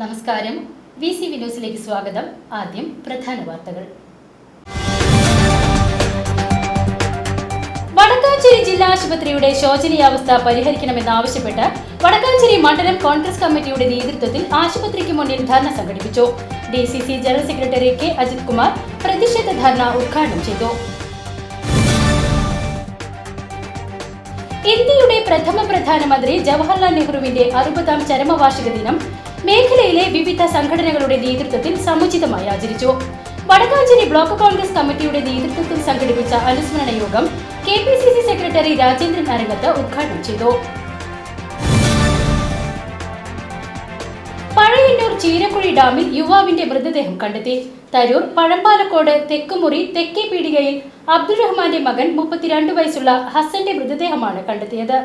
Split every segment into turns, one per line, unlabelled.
നമസ്കാരം. V C വിന്യൂസിലേക്ക് സ്വാഗതം. ആദ്യം പ്രധാന വാർത്തകൾ. വടക്കാഞ്ചേരി ജില്ലാ ആശുപത്രിയുടെ ശോചനീയാവസ്ഥ പരിഹരിക്കണമെന്നാവശ്യപ്പെട്ട് വടക്കാഞ്ചേരി മണ്ഡലം കോൺഗ്രസ് കമ്മിറ്റിയുടെ നേതൃത്വത്തിൽ ആശുപത്രിക്ക് മുന്നിൽ ധർണ സംഘടിപ്പിച്ചു. D general secretary K. Ajith Kumar പ്രതിഷേധ ധർണ ഉദ്ഘാടനം ചെയ്തു. ഇന്ത്യയുടെ പ്രഥമ പ്രധാനമന്ത്രി ജവഹർലാൽ നെഹ്റുവിന്റെ അറുപതാം ചരമവാർഷിക ദിനം മേഖലയിലെ വിവിധ സംഘടനകളുടെ നേതൃത്വത്തിൽ സമുചിതമായി ആചരിച്ചു. വടക്കാഞ്ചേരി ബ്ലോക്ക് കോൺഗ്രസ് കമ്മിറ്റിയുടെ നേതൃത്വത്തിൽ സംഘടിപ്പിച്ച അനുസ്മരണ യോഗം K P C C secretary Rajendran Arangath ഉദ്ഘാടനം ചെയ്തു. ചീരക്കുഴി ഡാമിൽ യുവാവിന്റെ മൃതദേഹം കണ്ടെത്തി. തരൂർ പഴമ്പാലക്കോട് തെക്കുമുറി തെക്കേ പീടികയിൽ അബ്ദുറഹ്മാന്റെ മകൻ മുപ്പത്തിരണ്ട് വയസ്സുള്ള ഹസന്റെ മൃതദേഹമാണ് കണ്ടെത്തിയത്.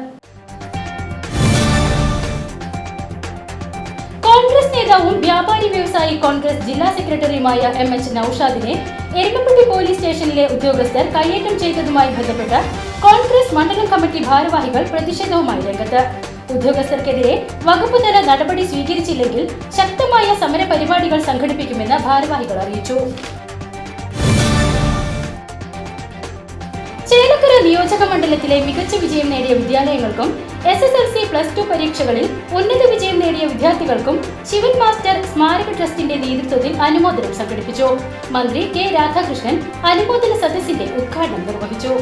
കോൺഗ്രസ് നേതാവും വ്യാപാരി വ്യവസായി കോൺഗ്രസ് ജില്ലാ സെക്രട്ടറിയുമായ എം എച്ച് നൌഷാദിനെ എരുമപ്പെട്ടി പോലീസ് സ്റ്റേഷനിലെ ഉദ്യോഗസ്ഥർ കയ്യേറ്റം ചെയ്തതുമായി ബന്ധപ്പെട്ട് കോൺഗ്രസ് മണ്ഡലം കമ്മിറ്റി ഭാരവാഹികൾ പ്രതിഷേധവുമായി രംഗത്ത്. ഉദ്യോഗസ്ഥർക്കെതിരെ വകുപ്പുതല നടപടി സ്വീകരിച്ചില്ലെങ്കിൽ ശക്തമായ സമര പരിപാടികൾ സംഘടിപ്പിക്കുമെന്ന് ഭാരവാഹികൾ അറിയിച്ചു. ചേലക്കര നിയോജക മണ്ഡലത്തിലെ മികച്ച വിജയം നേടിയ വിദ്യാലയങ്ങൾക്കും S S L C plus two പരീക്ഷകളിൽ ഉന്നത വിജയം നേടിയ വിദ്യാർത്ഥികൾക്കും ശിവൻ മാസ്റ്റർ സ്മാരക ട്രസ്റ്റിന്റെ നേതൃത്വത്തിൽ അനുമോദനം സംഘടിപ്പിച്ചു. മന്ത്രി കെ രാധാകൃഷ്ണൻ അനുമോദന സദസ്സിന്റെ ഉദ്ഘാടനം നിർവഹിച്ചു.